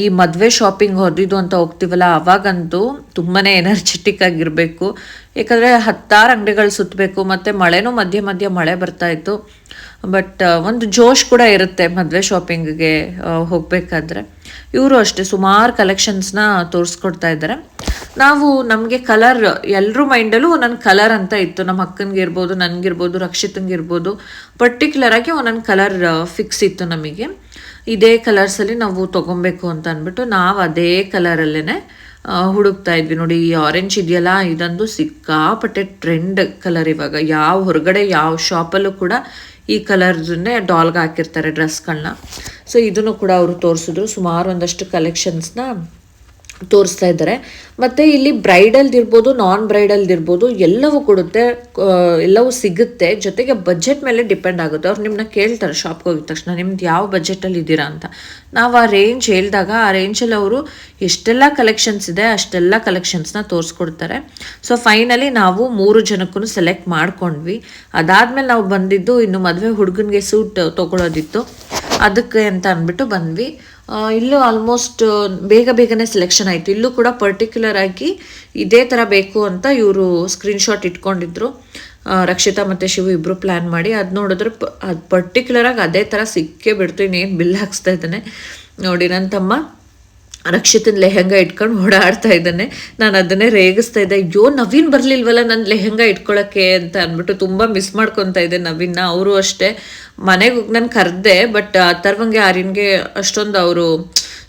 ಈ ಮದುವೆ ಶಾಪಿಂಗ್ ಹೊರದಿದ್ದು ಅಂತ ಹೋಗ್ತೀವಲ್ಲ, ಅವಾಗಂತೂ ತುಂಬಾ ಎನರ್ಜೆಟಿಕ್ ಆಗಿರಬೇಕು. ಯಾಕಂದರೆ ಹತ್ತಾರು ಅಂಗಡಿಗಳು ಸುತ್ತಬೇಕು ಮತ್ತು ಮಳೆನೂ ಮಧ್ಯೆ ಮಧ್ಯೆ ಮಳೆ ಬರ್ತಾ ಇತ್ತು. ಬಟ್ ಒಂದು ಜೋಶ್ ಕೂಡ ಇರುತ್ತೆ ಮದುವೆ ಶಾಪಿಂಗ್ಗೆ ಹೋಗಬೇಕಾದ್ರೆ. ಇವರು ಅಷ್ಟೇ, ಸುಮಾರು ಕಲೆಕ್ಷನ್ಸ್ನ ತೋರಿಸ್ಕೊಡ್ತಾ ಇದ್ದಾರೆ ನಾವು ನಮಗೆ ಕಲರ್ ಎಲ್ಲರೂ ಮೈಂಡಲ್ಲೂ ಒಂದೊಂದು ಕಲರ್ ಅಂತ ಇತ್ತು. ನಮ್ಮ ಅಕ್ಕನಿಗೆ ಇರ್ಬೋದು ನನಗಿರ್ಬೋದು ರಕ್ಷಿತಂಗೆ ಇರ್ಬೋದು. ಪರ್ಟಿಕ್ಯುಲರ್ ಆಗಿ ಒಂದೊಂದು ಕಲರ್ ಫಿಕ್ಸ್ ಇತ್ತು ನಮಗೆ. ಇದೇ ಕಲರ್ಸಲ್ಲಿ ನಾವು ತೊಗೊಬೇಕು ಅಂತ ಅಂದ್ಬಿಟ್ಟು ನಾವು ಅದೇ ಕಲರಲ್ಲೇ ಹುಡುಕ್ತಾ ಇದ್ವಿ. ನೋಡಿ, ಈ ಆರೆಂಜ್ ಇದೆಯಲ್ಲ, ಇದೊಂದು ಸಿಕ್ಕಾಪಟ್ಟೆ ಟ್ರೆಂಡ್ ಕಲರ್ ಇವಾಗ. ಯಾವ ಹೊರಗಡೆ, ಯಾವ ಶಾಪಲ್ಲೂ ಕೂಡ ಈ ಕಲರ್ನೇ ಡಾಲ್ಗೆ ಹಾಕಿರ್ತಾರೆ ಡ್ರೆಸ್ಗಳನ್ನ ಸೊ ಇದನ್ನು ಕೂಡ ಅವರು ತೋರಿಸಿದ್ರು. ಸುಮಾರು ಒಂದಷ್ಟು ಕಲೆಕ್ಷನ್ಸ್ನ ತೋರಿಸ್ತಾ ಇದ್ದಾರೆ. ಮತ್ತು ಇಲ್ಲಿ ಬ್ರೈಡಲ್ದಿರ್ಬೋದು ನಾನ್ ಬ್ರೈಡಲ್ದಿರ್ಬೋದು ಎಲ್ಲವೂ ಕೊಡುತ್ತೆ. ಎಲ್ಲವೂ ಸಿಗುತ್ತೆ. ಜೊತೆಗೆ ಬಜೆಟ್ ಮೇಲೆ ಡಿಪೆಂಡ್ ಆಗುತ್ತೆ. ಅವ್ರು ನಿಮ್ಮನ್ನ ಕೇಳ್ತಾರೆ ಶಾಪ್ಗೆ ಹೋಗಿದ ತಕ್ಷಣ, ನಿಮ್ದು ಯಾವ ಬಜೆಟಲ್ಲಿ ಇದ್ದೀರಾ? ಅಂತ. ನಾವು ಆ ರೇಂಜ್ ಹೇಳಿದಾಗ, ಆ ರೇಂಜಲ್ಲಿ ಅವರು ಎಷ್ಟೆಲ್ಲ ಕಲೆಕ್ಷನ್ಸ್ ಇದೆ, ಅಷ್ಟೆಲ್ಲ ಕಲೆಕ್ಷನ್ಸ್ನ ತೋರಿಸ್ಕೊಡ್ತಾರೆ. ಸೊ ಫೈನಲಿ ನಾವು ಮೂರು ಜನಕ್ಕೂ ಸೆಲೆಕ್ಟ್ ಮಾಡ್ಕೊಂಡ್ವಿ. ಅದಾದಮೇಲೆ ನಾವು ಬಂದಿದ್ದು, ಇನ್ನು ಮದುವೆ ಹುಡುಗನಿಗೆ ಸೂಟ್ ತೊಗೊಳೋದಿತ್ತು. ಅದಕ್ಕೆ ಅಂತ ಅಂದ್ಬಿಟ್ಟು ಬಂದ್ವಿ. ಇಲ್ಲೂ ಆಲ್ಮೋಸ್ಟ್ ಬೇಗ ಬೇಗನೆ ಸೆಲೆಕ್ಷನ್ ಆಯಿತು. ಇಲ್ಲೂ ಕೂಡ ಪರ್ಟಿಕ್ಯುಲರ್ ಆಗಿ ಇದೇ ಥರ ಬೇಕು ಅಂತ ಇವರು ಸ್ಕ್ರೀನ್ಶಾಟ್ ಇಟ್ಕೊಂಡಿದ್ರು. ರಕ್ಷಿತಾ ಮತ್ತು ಶಿವು ಇಬ್ಬರು ಪ್ಲ್ಯಾನ್ ಮಾಡಿ. ಅದು ನೋಡಿದ್ರೆ ಪ, ಅದು ಪರ್ಟಿಕ್ಯುಲರಾಗಿ ಅದೇ ಥರ ಸಿಕ್ಕೇ ಬಿಡ್ತು. ಇನ್ನೇನು ಬಿಲ್ ಹಾಕ್ಸ್ತಾ ಇದ್ದಾನೆ. ನೋಡಿ ನನ್ನ ತಮ್ಮ ರಕ್ಷಿತನ ಲೆಹೆಂಗಾ ಇಟ್ಕೊಂಡು ಓಡಾಡ್ತಾ ಇದ್ದಾನೆ. ನಾನು ಅದನ್ನೇ ರೇಗಿಸ್ತಾ ಇದ್ದೆ. ಅಯ್ಯೋ, ನವೀನ್ ಬರಲಿಲ್ವಲ್ಲ ನನ್ನ ಲೆಹೆಂಗಾ ಇಟ್ಕೊಳ್ಳೋಕ್ಕೆ ಅಂತ ಅಂದ್ಬಿಟ್ಟು ತುಂಬ ಮಿಸ್ ಮಾಡ್ಕೊತಾ ಇದ್ದೆ ನವೀನ್ನ. ಅವರು ಅಷ್ಟೇ. ಮನೆಗೆ ನಾನು ಕರೆದೆ ಬಟ್ ಅಥರ್ವಂಗೆ ಆರ್ಯನ್ಗೆ ಅಷ್ಟೊಂದು ಅವರು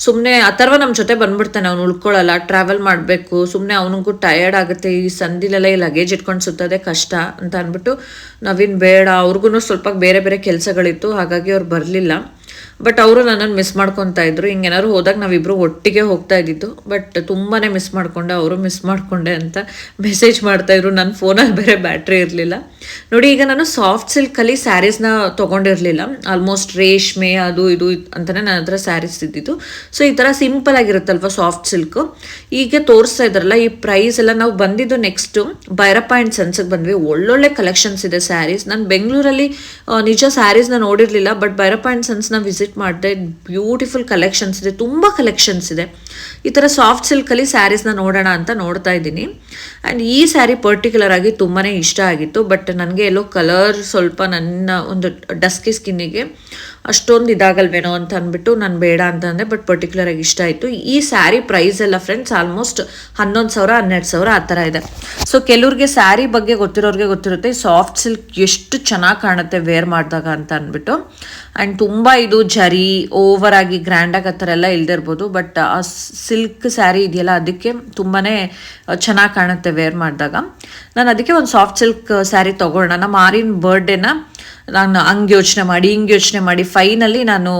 ಸುಮ್ಮನೆ ಅಥರ್ವ ನಮ್ಮ ಜೊತೆ ಬಂದ್ಬಿಡ್ತಾನೆ, ಅವ್ನು ಉಳ್ಕೊಳ್ಳಲ್ಲ ಟ್ರಾವೆಲ್ ಮಾಡಬೇಕು ಸುಮ್ಮನೆ ಅವನಿಗೂ ಟಯರ್ಡ್ ಆಗುತ್ತೆ, ಈ ಸಂದಿಲೆಲ್ಲ ಈ ಲಗೇಜ್ ಇಟ್ಕೊಂಡು ಸುತ್ತೋದೇ ಕಷ್ಟ ಅಂತ ಅಂದ್ಬಿಟ್ಟು ನವೀನ್ ಬೇಡ ಅವ್ರಿಗೂ ಸ್ವಲ್ಪ ಬೇರೆ ಬೇರೆ ಕೆಲಸಗಳಿತ್ತು, ಹಾಗಾಗಿ ಅವ್ರು ಬರಲಿಲ್ಲ. ಬಟ್ ಅವರು ನನ್ನನ್ನು ಮಿಸ್ ಮಾಡ್ಕೊತಾ ಇದ್ರು, ಹಿಂಗೇನಾದ್ರು ಹೋದಾಗ ನಾವಿಬ್ರು ಒಟ್ಟಿಗೆ ಹೋಗ್ತಾ ಇದ್ದಿದ್ದು ಬಟ್ ತುಂಬಾ ಮಿಸ್ ಮಾಡ್ಕೊಂಡೆ, ಅವರು ಮಿಸ್ ಮಾಡ್ಕೊಂಡೆ ಅಂತ ಮೆಸೇಜ್ ಮಾಡ್ತಾ ಇದ್ರು ನನ್ನ ಫೋನಲ್ಲಿ ಬೇರೆ ಬ್ಯಾಟ್ರಿ ಇರಲಿಲ್ಲ. ನೋಡಿ, ಈಗ ನಾನು ಸಾಫ್ಟ್ ಸಿಲ್ಕಲ್ಲಿ ಸ್ಯಾರೀಸ್ನ ತೊಗೊಂಡಿರಲಿಲ್ಲ. ಆಲ್ಮೋಸ್ಟ್ ರೇಷ್ಮೆ, ಅದು ಇದು ಅಂತಲೇ ನನ್ನ ಹತ್ರ ಸ್ಯಾರೀಸ್ ಇದ್ದಿದ್ದು. ಸೊ ಈ ಥರ ಸಿಂಪಲ್ ಆಗಿರುತ್ತಲ್ವ ಸಾಫ್ಟ್ ಸಿಲ್ಕು ಈಗ ತೋರಿಸ್ತಾ ಇದ್ರಲ್ಲ ಈ ಪ್ರೈಸ್ ಎಲ್ಲ ನಾವು ಬಂದಿದ್ದು ನೆಕ್ಸ್ಟು ಬೈರಪ್ಪ ಆ್ಯಂಡ್ ಸನ್ಸ್ಗೆ ಬಂದ್ವಿ. ಒಳ್ಳೊಳ್ಳೆ ಕಲೆಕ್ಷನ್ಸ್ ಇದೆ ಸ್ಯಾರೀಸ್ ನಾನು ಬೆಂಗಳೂರಲ್ಲಿ ನಿಜ ಸ್ಯಾರೀಸ್ನ ನೋಡಿರಲಿಲ್ಲ ಬಟ್ ಭೈರಪ್ಪ ಆ್ಯಂಡ್ ಸನ್ಸ್ನ ವಿಸಿಟ್ ಮಾಡಿದೆ. ಬ್ಯೂಟಿಫುಲ್ ಕಲೆಕ್ಷನ್ಸ್ ಇದೆ, ತುಂಬ ಕಲೆಕ್ಷನ್ಸ್ ಇದೆ. ಈ ಥರ ಸಾಫ್ಟ್ ಸಿಲ್ಕಲ್ಲಿ ಸ್ಯಾರೀಸ್ನ ನೋಡೋಣ ಅಂತ ನೋಡ್ತಾ ಇದ್ದೀನಿ. ಆ್ಯಂಡ್ ಈ ಸ್ಯಾರಿ ಪರ್ಟಿಕ್ಯುಲರ್ ಆಗಿ ತುಂಬಾ ಇಷ್ಟ ಆಗಿತ್ತು ಬಟ್ ನನಗೆ ಎಲ್ಲೋ ಕಲರ್ ಸ್ವಲ್ಪ ನನ್ನ ಒಂದು ಡಸ್ಕಿ ಸ್ಕಿನ್ನಿಗೆ ಅಷ್ಟೊಂದು ಇದಾಗಲ್ವೇನೋ ಅಂತ ಅಂದ್ಬಿಟ್ಟು ನಾನು ಬೇಡ ಅಂತ ಅಂದೆ ಬಟ್ ಪರ್ಟಿಕ್ಯುಲರ್ ಆಗಿ ಇಷ್ಟ ಆಯಿತು. ಈ ಸ್ಯಾರಿ ಪ್ರೈಸ್ ಎಲ್ಲ ಫ್ರೆಂಡ್ಸ್ ಆಲ್ಮೋಸ್ಟ್ ಹನ್ನೊಂದು ಸಾವಿರ, ಹನ್ನೆರಡು ಸಾವಿರ ಆ ಥರ ಇದೆ. ಸೊ ಕೆಲವ್ರಿಗೆ ಸ್ಯಾರಿ ಬಗ್ಗೆ ಗೊತ್ತಿರೋರಿಗೆ ಗೊತ್ತಿರುತ್ತೆ ಸಾಫ್ಟ್ ಸಿಲ್ಕ್ ಎಷ್ಟು ಚೆನ್ನಾಗಿ ಕಾಣುತ್ತೆ ವೇರ್ ಮಾಡಿದಾಗ ಅಂತ ಅಂದ್ಬಿಟ್ಟು. ಆ್ಯಂಡ್ ತುಂಬ ಇದು ಜರಿ ಓವರ್ ಆಗಿ ಗ್ರ್ಯಾಂಡಾಗಿ ಆ ಥರ ಎಲ್ಲ ಇಲ್ದೇ ಇರ್ಬೋದು ಬಟ್ ಆ ಸಿಲ್ಕ್ ಸ್ಯಾರಿ ಇದೆಯಲ್ಲ, ಅದಕ್ಕೆ ತುಂಬಾ ಚೆನ್ನಾಗಿ ಕಾಣುತ್ತೆ ವೇರ್ ಮಾಡಿದಾಗ. ನಾನು ಅದಕ್ಕೆ ಒಂದು ಸಾಫ್ಟ್ ಸಿಲ್ಕ್ ಸ್ಯಾರಿ ತೊಗೊಳ್ಳೋಣ. ನಮ್ಮ ಆರಿನ ಬರ್ಡೇನ ನಾನು ಹಂಗೆ ಯೋಚನೆ ಮಾಡಿ, ಹಿಂಗೆ ಯೋಚನೆ ಮಾಡಿ ಫೈನಲಿ ನಾನು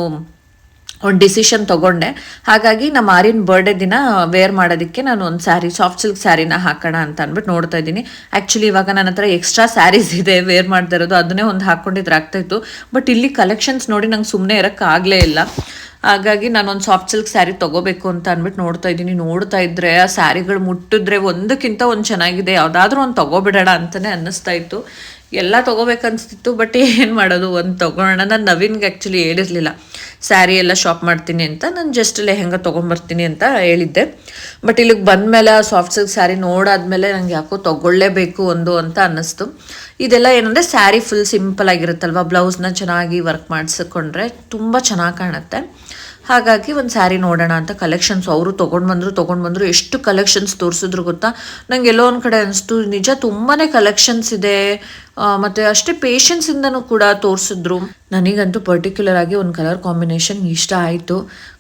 ಒಂದು ಡಿಸಿಷನ್ ತೊಗೊಂಡೆ. ಹಾಗಾಗಿ ನಮ್ಮ ಆರಿನ ಬರ್ಡೇ ದಿನ ವೇರ್ ಮಾಡೋದಕ್ಕೆ ನಾನು ಒಂದು ಸ್ಯಾರಿ ಸಾಫ್ಟ್ ಸಿಲ್ಕ್ ಸ್ಯಾರಿನ ಹಾಕೋಣ ಅಂತ ಅಂದ್ಬಿಟ್ಟು ನೋಡ್ತಾ ಇದ್ದೀನಿ. ಆ್ಯಕ್ಚುಲಿ ಇವಾಗ ನನ್ನ ಹತ್ರ ಎಕ್ಸ್ಟ್ರಾ ಸ್ಯಾರೀಸ್ ಇದೆ ವೇರ್ ಮಾಡ್ತಾ ಇರೋದು, ಅದನ್ನೇ ಒಂದು ಹಾಕ್ಕೊಂಡಿದ್ರೆ ಆಗ್ತಾಯಿತ್ತು ಬಟ್ ಇಲ್ಲಿ ಕಲೆಕ್ಷನ್ಸ್ ನೋಡಿ ನಂಗೆ ಸುಮ್ಮನೆ ಇರೋಕ್ಕಾಗಲೇ ಇಲ್ಲ. ಹಾಗಾಗಿ ನಾನು ಒಂದು ಸಾಫ್ಟ್ ಸಿಲ್ಕ್ ಸ್ಯಾರಿ ತೊಗೋಬೇಕು ಅಂತ ಅಂದ್ಬಿಟ್ಟು ನೋಡ್ತಾ ಇದ್ದೀನಿ. ನೋಡ್ತಾ ಇದ್ರೆ ಆ ಸ್ಯಾರಿಗಳು ಮುಟ್ಟಿದ್ರೆ ಒಂದಕ್ಕಿಂತ ಒಂದು ಚೆನ್ನಾಗಿದೆ. ಯಾವುದಾದ್ರೂ ಒಂದು ತೊಗೋಬಿಡೋಣ ಅಂತಲೇ ಅನ್ನಿಸ್ತಾ ಇತ್ತು. ಎಲ್ಲ ತೊಗೋಬೇಕನ್ಸ್ತಿತ್ತು ಬಟ್ ಏನು ಮಾಡೋದು? ಒಂದು ತೊಗೊಳೋಣ ನಾನು ನವೀನ್ಗೆ ಆ್ಯಕ್ಚುಲಿ ಹೇಳಿರಲಿಲ್ಲ. ಸ್ಯಾರಿ ಎಲ್ಲ ಶಾಪ್ ಮಾಡ್ತೀನಿ ಅಂತ. ನಾನು ಜಸ್ಟ್ ಲೆಹೆಂಗ ತೊಗೊಂಬರ್ತೀನಿ ಅಂತ ಹೇಳಿದ್ದೆ. ಬಟ್ ಇಲ್ಲಿಗೆ ಬಂದಮೇಲೆ ಸಾಫ್ಟ್ ಸಿಲ್ಕ್ ಸ್ಯಾರಿ ನೋಡಾದ್ಮೇಲೆ ನನಗೆ ಯಾಕೋ ತೊಗೊಳ್ಳೇಬೇಕು ಒಂದು ಅಂತ ಅನ್ನಿಸ್ತು. ಇದೆಲ್ಲ ಏನಂದರೆ ಸ್ಯಾರಿ ಫುಲ್ ಸಿಂಪಲ್ ಆಗಿರುತ್ತಲ್ವ? ಬ್ಲೌಸ್ನ ಚೆನ್ನಾಗಿ ವರ್ಕ್ ಮಾಡಿಸ್ಕೊಂಡ್ರೆ ತುಂಬ ಚೆನ್ನಾಗಿ ಕಾಣುತ್ತೆ. ಹಾಗಾಗಿ ಒಂದು ಸ್ಯಾರಿ ನೋಡೋಣ ಅಂತ ಕಲೆಕ್ಷನ್ಸ್ ಅವರು ತೊಗೊಂಡು ಬಂದರು ತೊಗೊಂಡು ಬಂದರು ಎಷ್ಟು ಕಲೆಕ್ಷನ್ಸ್ ತೋರಿಸಿದ್ರು ಗೊತ್ತಾ? ನಂಗೆ ಎಲ್ಲೋ ಒಂದು ಕಡೆ ಅನಿಸ್ತು, ನಿಜ ತುಂಬಾ ಕಲೆಕ್ಷನ್ಸ್ ಇದೆ. ಮತ್ತು ಅಷ್ಟೇ ಪೇಷನ್ಸಿಂದನೂ ಕೂಡ ತೋರಿಸಿದ್ರು. ನನಗಂತೂ ಪರ್ಟಿಕ್ಯುಲರ್ ಆಗಿ ಒಂದು ಕಲರ್ ಕಾಂಬಿನೇಷನ್ ಇಷ್ಟ ಆಯಿತು.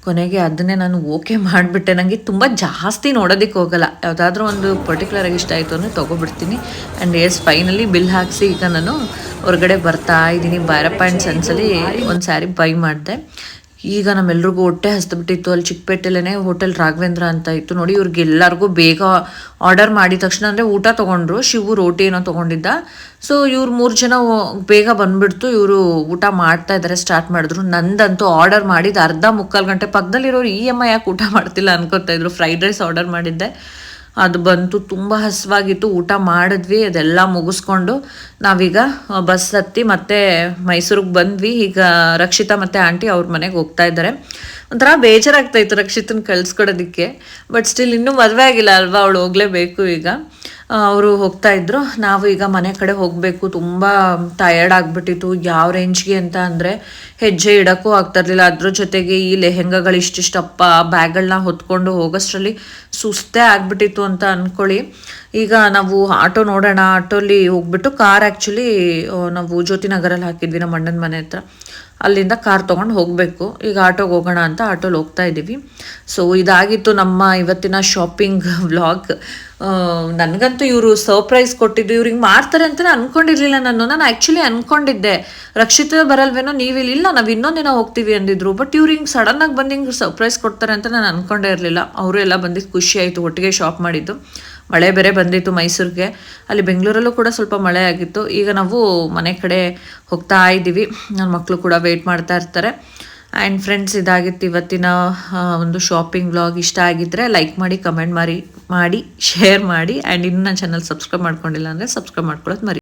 ಕೊನೆಗೆ ಅದನ್ನೇ ನಾನು ಓಕೆ ಮಾಡಿಬಿಟ್ಟೆ. ನನಗೆ ತುಂಬ ಜಾಸ್ತಿ ನೋಡೋದಕ್ಕೆ ಹೋಗಲ್ಲ. ಯಾವುದಾದ್ರೂ ಒಂದು ಪರ್ಟಿಕ್ಯುಲರ್ ಆಗಿ ಇಷ್ಟ ಆಯಿತು ಅಂದರೆ ತೊಗೊಬಿಡ್ತೀನಿ. ಆ್ಯಂಡ್ ಎಸ್ ಫೈನಲಿ ಬಿಲ್ ಹಾಕಿಸಿ ಈಗ ನಾನು ಹೊರಗಡೆ ಬರ್ತಾ ಇದ್ದೀನಿ ಭೈರಪ್ಪ ಆ್ಯಂಡ್ ಸನ್ಸಲ್ಲಿ ಒಂದು ಸ್ಯಾರಿ ಬೈ ಮಾಡಿದೆ. ಈಗ ನಮ್ಮೆಲ್ರಿಗೂ ಹೊಟ್ಟೆ ಹಸ್ದುಬಿಟ್ಟಿತ್ತು. ಅಲ್ಲಿ ಚಿಕ್ಕಪೇಟೆಲೇ ಹೋಟೆಲ್ ರಾಘವೇಂದ್ರ ಅಂತ ಇತ್ತು. ನೋಡಿ, ಇವ್ರಿಗೆ ಎಲ್ಲರಿಗೂ ಬೇಗ ಆರ್ಡರ್ ಮಾಡಿದ ತಕ್ಷಣ ಅಂದರೆ ಊಟ ತೊಗೊಂಡ್ರು. ಶಿವು ರೋಟಿ ಏನೋ ತೊಗೊಂಡಿದ್ದ. ಸೊ ಇವ್ರು ಮೂರು ಜನ ಬೇಗ ಬಂದ್ಬಿಡ್ತು. ಇವರು ಊಟ ಮಾಡ್ತಾ ಇದ್ದಾರೆ ಸ್ಟಾರ್ಟ್ ಮಾಡಿದ್ರು. ನಂದಂತೂ ಆರ್ಡರ್ ಮಾಡಿದ ಅರ್ಧ ಮುಕ್ಕಾಲು ಗಂಟೆ ಪಕ್ಕದಲ್ಲಿರೋರು ಇ ಎಂ ಐ ಯಾಕೆ ಊಟ ಮಾಡ್ತಿಲ್ಲ ಅನ್ಕೋತಾ ಇದ್ರು. ಫ್ರೈಡ್ ರೈಸ್ ಆರ್ಡರ್ ಮಾಡಿದ್ದೆ. ಅದು ಬಂತು, ತುಂಬ ಹಸಿವಾಗಿತ್ತು, ಊಟ ಮಾಡಿದ್ವಿ, ಅದೆಲ್ಲ ಮುಗಿಸ್ಕೊಂಡು ನಾವೀಗ ಬಸ್ ಹತ್ತಿ ಮತ್ತೆ ಮೈಸೂರಿಗೆ ಬಂದ್ವಿ. ಈಗ ರಕ್ಷಿತಾ ಮತ್ತು ಆಂಟಿ ಅವ್ರ ಮನೆಗೆ ಹೋಗ್ತಾ ಇದ್ದಾರೆ. ಒಂಥರ ಬೇಜಾರಾಗ್ತಾಯಿತ್ತು ರಕ್ಷಿತನ ಕಳ್ಸ್ಕೊಡೋದಕ್ಕೆ. ಬಟ್ ಸ್ಟಿಲ್ ಇನ್ನೂ ಮದುವೆ ಆಗಿಲ್ಲ ಅಲ್ವಾ? ಅವಳು ಹೋಗಲೇಬೇಕು ಈಗ. ಅವರು ಹೋಗ್ತಾ ಇದ್ರು. ನಾವು ಈಗ ಮನೆ ಕಡೆ ಹೋಗಬೇಕು. ತುಂಬ ಟಯರ್ಡ್ ಆಗಿಬಿಟ್ಟಿತ್ತು. ಯಾವ ರೇಂಜ್ಗೆ ಅಂತ ಅಂದರೆ ಹೆಜ್ಜೆ ಇಡೋಕ್ಕೂ ಆಗ್ತಾ ಇರಲಿಲ್ಲ. ಅದ್ರ ಜೊತೆಗೆ ಈ ಲೆಹೆಂಗಗಳು ಇಷ್ಟಿಷ್ಟಪ್ಪ ಬ್ಯಾಗ್ಗಳನ್ನ ಹೊತ್ಕೊಂಡು ಹೋಗೋಷ್ಟರಲ್ಲಿ ಸುಸ್ತೇ ಆಗಿಬಿಟ್ಟಿತ್ತು ಅಂತ ಅಂದ್ಕೊಳ್ಳಿ ಈಗ ನಾವು ಆಟೋ ನೋಡೋಣ. ಆಟೋಲಿ ಹೋಗ್ಬಿಟ್ಟು ಕಾರ್ ಆ್ಯಕ್ಚುಲಿ ನಾವು ಜ್ಯೋತಿ ನಗರಲ್ಲಿ ಹಾಕಿದ್ವಿ ನಮ್ಮ ಅಣ್ಣನ ಮನೆ ಹತ್ರ. ಅಲ್ಲಿಂದ ಕಾರ್ ತೊಗೊಂಡು ಹೋಗಬೇಕು. ಈಗ ಆಟೋಗೆ ಹೋಗೋಣ ಅಂತ ಆಟೋಲಿ ಹೋಗ್ತಾ ಇದ್ದೀವಿ ಸೊ ಇದಾಗಿತ್ತು ನಮ್ಮ ಇವತ್ತಿನ ಶಾಪಿಂಗ್ ವ್ಲಾಗ್ ನನಗಂತೂ ಇವರು ಸರ್ಪ್ರೈಸ್ ಕೊಟ್ಟಿದ್ದು ಇವ್ರಿಗೆ ಮಾಡ್ತಾರೆ ಅಂತ ಅಂದ್ಕೊಂಡಿರಲಿಲ್ಲ ನಾನು ನಾನು ಆ್ಯಕ್ಚುಲಿ ಅನ್ಕೊಂಡಿದ್ದೆ. ರಕ್ಷಿತ ಬರಲ್ವೇನೋ ನೀವು ಇಲ್ಲ ನಾವು ದಿನ ಹೋಗ್ತೀವಿ ಅಂದಿದ್ರು. ಬಟ್ ಇವ್ರು ಹಿಂಗೆ ಸಡನ್ನಾಗಿ ಬಂದು ಹಿಂಗೆ ಸರ್ಪ್ರೈಸ್ ಕೊಡ್ತಾರೆ ಅಂತ ನಾನು ಅಂದ್ಕೊಂಡೇ ಇರಲಿಲ್ಲ. ಅವರು ಎಲ್ಲ ಬಂದಿದ್ದು ಖುಷಿ ಆಯಿತು, ಒಟ್ಟಿಗೆ ಶಾಪ್ ಮಾಡಿದ್ದು. ಮಳೆ ಬೇರೆ ಬಂದಿತ್ತು ಮೈಸೂರಿಗೆ. ಅಲ್ಲಿ ಬೆಂಗಳೂರಲ್ಲೂ ಕೂಡ ಸ್ವಲ್ಪ ಮಳೆ ಆಗಿತ್ತು. ಈಗ ನಾವು ಮನೆ ಕಡೆ ಹೋಗ್ತಾ ಇದ್ದೀವಿ. ನನ್ನ ಮಕ್ಕಳು ಕೂಡ ವೆಯ್ಟ್ ಮಾಡ್ತಾ ಇರ್ತಾರೆ. ಆ್ಯಂಡ್ ಫ್ರೆಂಡ್ಸ್ ಇದಾಗಿತ್ತು ಇವತ್ತಿನ ಒಂದು ಶಾಪಿಂಗ್ ವ್ಲಾಗ್ ಇಷ್ಟ ಆಗಿದ್ದರೆ ಲೈಕ್ ಮಾಡಿ ಕಮೆಂಟ್ ಮಾಡಿ ಮಾಡಿ ಶೇರ್ ಮಾಡಿ. ಆ್ಯಂಡ್ ಇನ್ನು ನನ್ನ ಚಾನಲ್ ಸಬ್ಸ್ಕ್ರೈಬ್ ಮಾಡ್ಕೊಂಡಿಲ್ಲ ಅಂದರೆ ಸಬ್ಸ್ಕ್ರೈಬ್ ಮಾಡ್ಕೊಳ್ಳೋದು ಮರಿ